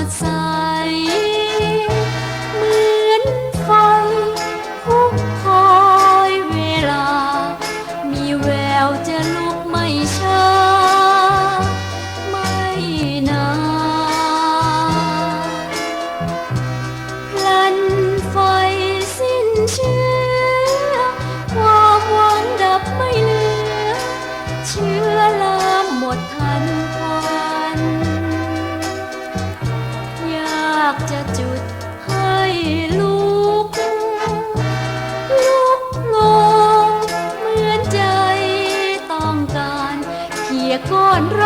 我在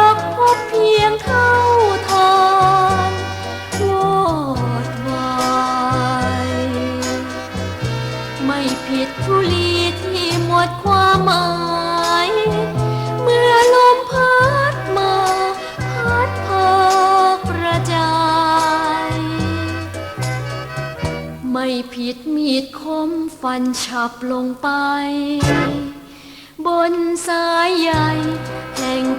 ากพบเพียงเท่าทอนวอดวายไม่ผิดทุลีที่หมดความหมาย เมื่อลมพัดมาพัดพากระจาย ไม่ผิดมีดคมฟันฉับลงไป บนสายใหญ่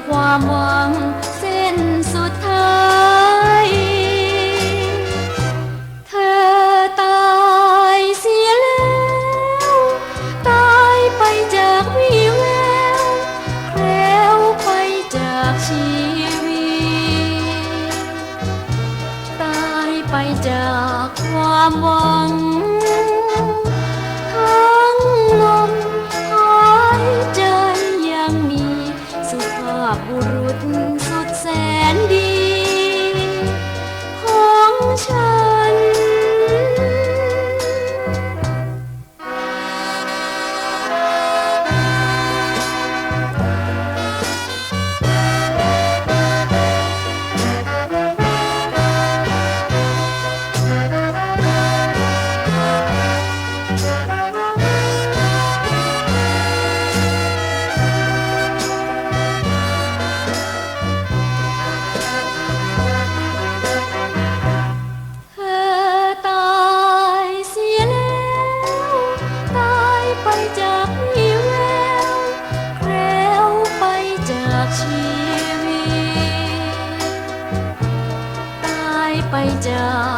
ความหวังเส้นสุดท้าย เธอตายเสียแล้ว ตายไปจากวิแววแคล้วไปจากชีวิต ตายไปจากความหวัง ต